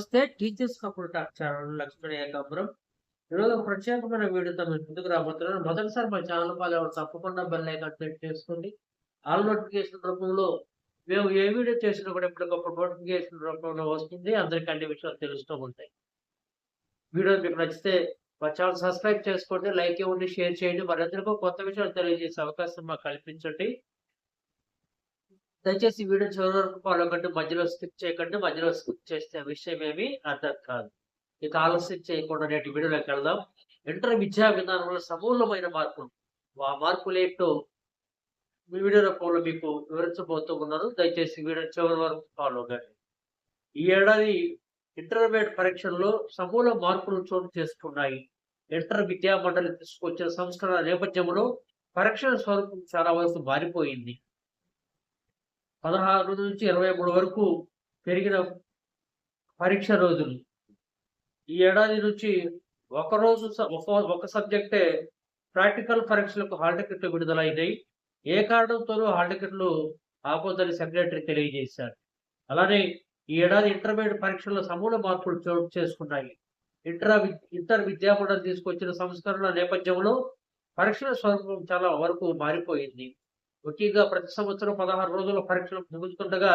నమస్తే teachers couple talk channel Laxman Ekapuram ఈరోజు ఒక ప్రత్యేకమైన వీడియోతో మీరు ముందుకు రాబోతున్నాను మొదటిసారి మా ఛానల్ ఫాలో తప్పకుండా బెల్ ఐకాన్ క్లిక్ చేసుకోండి. ఆల్ నోటిఫికేషన్ రూపంలో మేము ఏ వీడియో చేసినా కూడా ఎప్పటికప్పుడు నోటిఫికేషన్ రూపంలో వస్తుంది. అందరికీ అన్ని విషయాలు తెలుస్తూ ఉంటాయి. వీడియో మీకు నచ్చితే మా ఛానల్ సబ్స్క్రైబ్ చేసుకోండి లైక్ ఇవ్వండి షేర్ చేయండి. మరి కొత్త విషయాలు తెలియజేసే అవకాశం మాకు కల్పించండి. దయచేసి వీడియో చివరి వరకు ఫాలో కంటే మధ్యలో స్కిప్ చేయకండి మధ్యలో స్కిప్ చేస్తే విషయం ఏమి అర్థం కాదు. ఇక ఆలస్యం చేయకుండా నేటి వీడియోలోకి వెళ్దాం. ఇంటర్ విద్యా విధానంలో సమూలమైన మార్పులు ఆ మార్పులు ఏంటో మీ వీడియో రూపంలో మీకు వివరించబోతూ ఉన్నాను. దయచేసి వీడియో చివరి వరకు ఫాలో కండి. ఈ ఏడాది ఇంటర్మీడియట్ పరీక్షల్లో సమూల మార్పులు చోటు చేసుకున్నాయి. ఇంటర్ విద్యా మండలి తీసుకొచ్చిన సంస్కరణ నేపథ్యంలో పరీక్షల స్వరూపం చాలా వరకు మారిపోయింది. పదహారు నుంచి ఇరవై మూడు వరకు పెరిగిన పరీక్ష రోజులు. ఈ ఏడాది నుంచి ఒక రోజు ఒక ఒక సబ్జెక్టే ప్రాక్టికల్ పరీక్షలకు హాల్ టికెట్లు విడుదలైనాయి. ఏ కారణంతోనూ హాల్ టికెట్లు ఆపోదని సెక్రటరీ తెలియజేశారు. అలానే ఈ ఏడాది ఇంటర్మీడియట్ పరీక్షల్లో సమూల మార్పులు చోటు చేసుకున్నాయి. ఇంటర్ ఇంటర్ విద్యామండలి తీసుకొచ్చిన సంస్కరణల నేపథ్యంలో పరీక్షల స్వరూపం చాలా వరకు మారిపోయింది. ఒకేగా ప్రతి సంవత్సరం పదహారు రోజుల పరీక్షలు ముగుస్తుండగా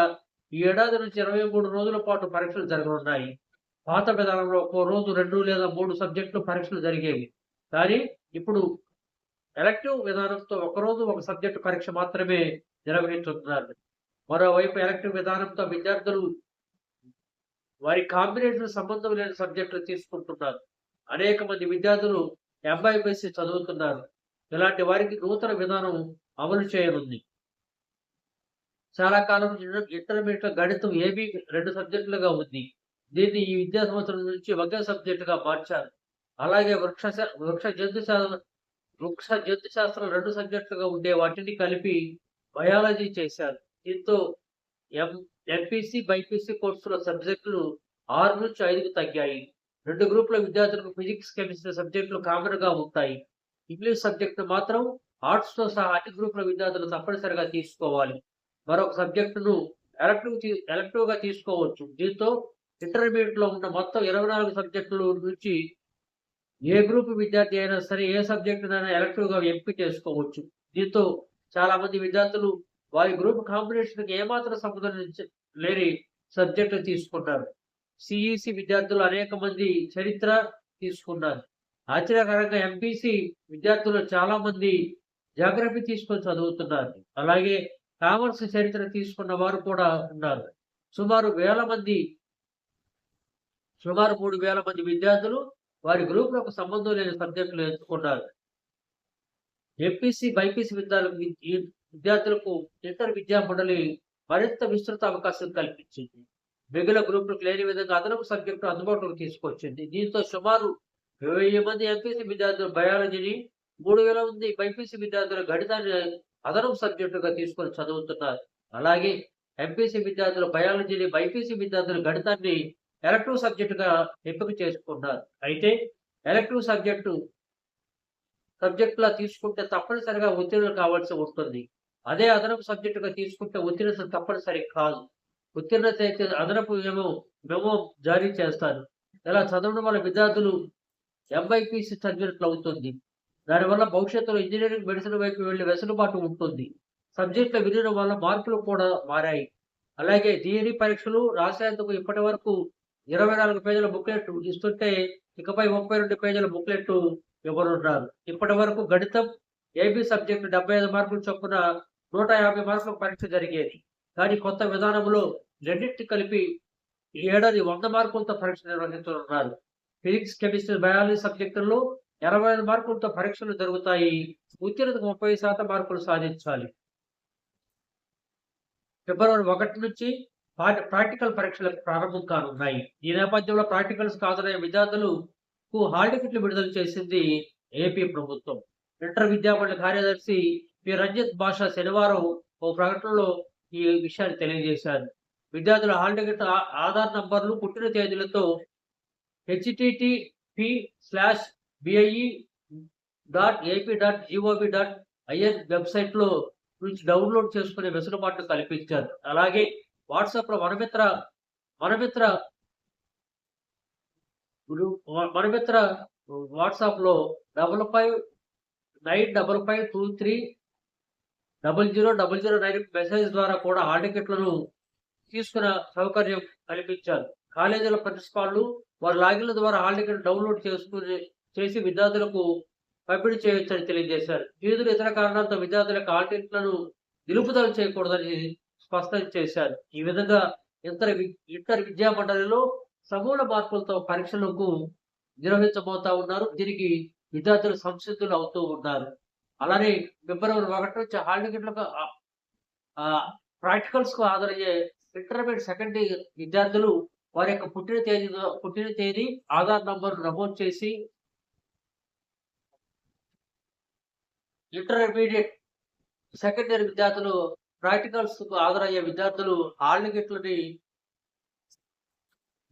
ఈ ఏడాది నుంచి ఇరవై మూడు రోజుల పాటు పరీక్షలు జరగనున్నాయి. పాత విధానంలో ఒక్కో రోజు రెండు లేదా మూడు సబ్జెక్టులు పరీక్షలు జరిగేవి. కానీ ఇప్పుడు ఎలక్టివ్ విధానంతో ఒకరోజు ఒక సబ్జెక్టు పరీక్ష మాత్రమే నిర్వహించుతున్నారు మరోవైపు ఎలక్టివ్ విధానంతో విద్యార్థులు వారి కాంబినేషన్ సంబంధం లేని సబ్జెక్టులు తీసుకుంటున్నారు. అనేక మంది విద్యార్థులు ఎంఐబిసి చదువుతున్నారు. ఇలాంటి వారికి నూతన విధానం అమలు చేయనుంది. చాలా కాలం ఇంటర్మీడియట్ గణితం ఏబీ రెండు సబ్జెక్టులుగా ఉంది. దీన్ని ఈ విద్యా సంవత్సరం నుంచి ఒకే సబ్జెక్టుగా మార్చారు. అలాగే వృక్ష వృక్ష జంతు వృక్ష జంతు శాస్త్రం రెండు సబ్జెక్టులుగా ఉండే వాటిని కలిపి బయాలజీ చేశారు. దీంతో ఎం ఎంపీసీ బైపీసీ కోర్సుల సబ్జెక్టులు ఆరు నుంచి ఐదుకు తగ్గాయి. రెండు గ్రూపుల విద్యార్థులకు ఫిజిక్స్ కెమిస్ట్రీ సబ్జెక్టులు కామన్గా ఉంటాయి. ఇంగ్లీష్ సబ్జెక్టు మాత్రం ఆర్ట్స్తో సహా అన్ని గ్రూపుల విద్యార్థులు తప్పనిసరిగా తీసుకోవాలి. మరొక సబ్జెక్టును ఎలక్టివ్ తీ- తీసుకోవచ్చు. దీంతో ఇంటర్మీడియట్లో ఉన్న మొత్తం ఇరవై నాలుగు సబ్జెక్టుల నుంచి ఏ గ్రూప్ విద్యార్థి అయినా సరే ఏ సబ్జెక్టునైనా ఎలక్టివ్గా ఎంపిక చేసుకోవచ్చు. దీంతో చాలామంది విద్యార్థులు వారి గ్రూప్ కాంబినేషన్కి ఏమాత్రం సంబంధం లేని సబ్జెక్టు తీసుకున్నారు సిఈసి విద్యార్థులు అనేక మంది చరిత్ర తీసుకున్నారు. ఆశ్చర్యకరంగా ఎంపీసీ విద్యార్థులు చాలా మంది జాగ్రఫీ తీసుకొని చదువుతున్నారు. అలాగే కామర్స్ చరిత్ర తీసుకున్న వారు కూడా ఉన్నారు. సుమారు వేల మంది సుమారు మూడు వేల మంది విద్యార్థులు వారి గ్రూపులకు సంబంధం లేని సబ్జెక్టులు ఎంచుకున్నారు. ఎంపీసీ బైపీసీ విద్యార్థులకు విద్యార్థులకు ఇతర విద్యా మండలి మరింత విస్తృత అవకాశం కల్పించింది. మిగిలిన గ్రూపులకు లేని విధంగా అదనపు సబ్జెక్టు అందుబాటులోకి తీసుకొచ్చింది. దీంతో సుమారు వెయ్యి మంది ఎంపీసీ విద్యార్థులు బయాలజీని మూడు వేల మంది బైపీసీ విద్యార్థులు గణితాన్ని అదనపు సబ్జెక్టుగా తీసుకొని చదువుతున్నారు. అలాగే ఎంపీసీ విద్యార్థులు బయాలజీని బైపీసీ విద్యార్థులు గణితాన్ని ఎలక్టివ్ సబ్జెక్టుగా ఎంపిక చేసుకున్నారు అయితే ఎలక్టివ్ సబ్జెక్టు సబ్జెక్టులా తీసుకుంటే తప్పనిసరిగా ఉత్తీర్ణులు కావాల్సి ఉంటుంది. అదే అదనపు సబ్జెక్టుగా తీసుకుంటే ఉత్తీర్ణత తప్పనిసరి కాదు. ఉత్తీర్ణత అయితే అదనపు ఏమో మెమో జారీ చేస్తారు. ఇలా చదవడం వల్ల విద్యార్థులు ఎంఐపీసీ సబ్జెక్టులు అవుతుంది దానివల్ల భవిష్యత్తులో ఇంజనీరింగ్ మెడిసిన్ వైపు వెళ్ళే వెసులుబాటు ఉంటుంది. సబ్జెక్టుల విలీనం వల్ల మార్కులు కూడా మారాయి. అలాగే థియరీ పరీక్షలు రాసేందుకు ఇప్పటి వరకు ఇరవై నాలుగు పేజీల బుక్లెట్ ఇస్తుంటే ఇకపై ముప్పై రెండు పేజీల బుక్లెట్ ఇవ్వనున్నారు. ఇప్పటి వరకు గణితం ఏబీ సబ్జెక్టు డెబ్బై ఐదు మార్కులు చొప్పున నూట యాభై మార్కుల పరీక్ష జరిగేది. కానీ కొత్త విధానంలో రెండింటి కలిపి ఈ ఏడాది వంద మార్కులతో పరీక్ష నిర్వహించనున్నారు. ఫిజిక్స్ కెమిస్ట్రీ బయాలజీ సబ్జెక్టుల్లో ఇరవై ఐదు మార్కులతో పరీక్షలు జరుగుతాయి. ఉత్తీర్ణతకు ముప్పై శాతం మార్కులు సాధించాలి. ఫిబ్రవరి ఒకటి నుంచి ప్రాక్టికల్ పరీక్షలకు ప్రారంభం కానున్నాయి. ఈ నేపథ్యంలో ప్రాక్టికల్స్ హాజరయ్యే విద్యార్థులకు హాల్ టికెట్లు విడుదల చేసింది ఏపీ ప్రభుత్వం. ఇంటర్ విద్యామండలి కార్యదర్శి పి. రంజిత్ భాష శనివారం ఓ ప్రకటనలో ఈ విషయాన్ని తెలియజేశారు. విద్యార్థుల హాల్ టికెట్ ఆధార్ నంబర్లు పుట్టిన తేదీలతో HTTP slash BIE dot AP dot GOV dot IS వెబ్సైట్లో నుంచి డౌన్లోడ్ చేసుకునే వెసులుబాటు కల్పించారు. అలాగే వాట్సాప్లో మనమిత్ర మనమిత్ర మనమిత్ర వాట్సాప్లో double five nine double five two three double zero double zero nine message ద్వారా కూడా హాల్ టికెట్లను తీసుకున్న సౌకర్యం కల్పించారు. కాలేజీల ప్రిన్సిపాళ్ళు వారి లాగిన్ల ద్వారా హాల్ టికెట్ డౌన్లోడ్ చేసుకుని చేసి విద్యార్థులకు పంపిణీ చేయొచ్చని తెలియజేశారు. వివిధ ఇతర కారణాలతో విద్యార్థులకు హాల్ టికెట్లను నిలుపుదల చేయకూడదని స్పష్టం చేశారు. ఈ విధంగా ఇంటర్ వి- ఇంటర్ విద్యా మండలిలో సమూల మార్పులతో పరీక్షలకు నిర్వహించబోతా ఉన్నారు. దీనికి విద్యార్థులు సంసిద్ధులు అవుతూ ఉన్నారు. అలానే ఫిబ్రవరి ఒకటి నుంచి హాల్ టికెట్లకు ప్రాక్టికల్స్కు హాజరయ్యే ఇంటర్మీడియట్ సెకండ్ ఇయర్ విద్యార్థులు వారి యొక్క పుట్టిన తేదీ పుట్టిన తేదీ ఆధార్ నంబర్ నమోదు చేసి ఇంటర్మీడియట్ సెకండ్ ఇయర్ విద్యార్థులు ప్రాక్టికల్స్కు హాజరయ్యే విద్యార్థులు హాల్ టికెట్లని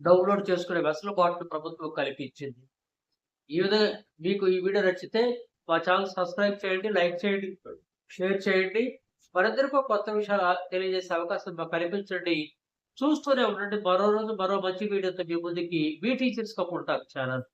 డౌన్లోడ్ చేసుకునే వెసులుబాటును ప్రభుత్వం కల్పించింది ఈ విధంగా మీకు ఈ వీడియో నచ్చితే మా ఛానల్ సబ్స్క్రైబ్ చేయండి లైక్ చేయండి షేర్ చేయండి. మరందరికీ కొత్త విషయాలు తెలియజేసే అవకాశం మాకు కల్పించండి. చూస్తూనే ఉండండి. మరో రోజు మరో మంచి వీడియోతో మీ ముందుకి మీ టీచర్స్ కప్పుకుంటారు ఛానల్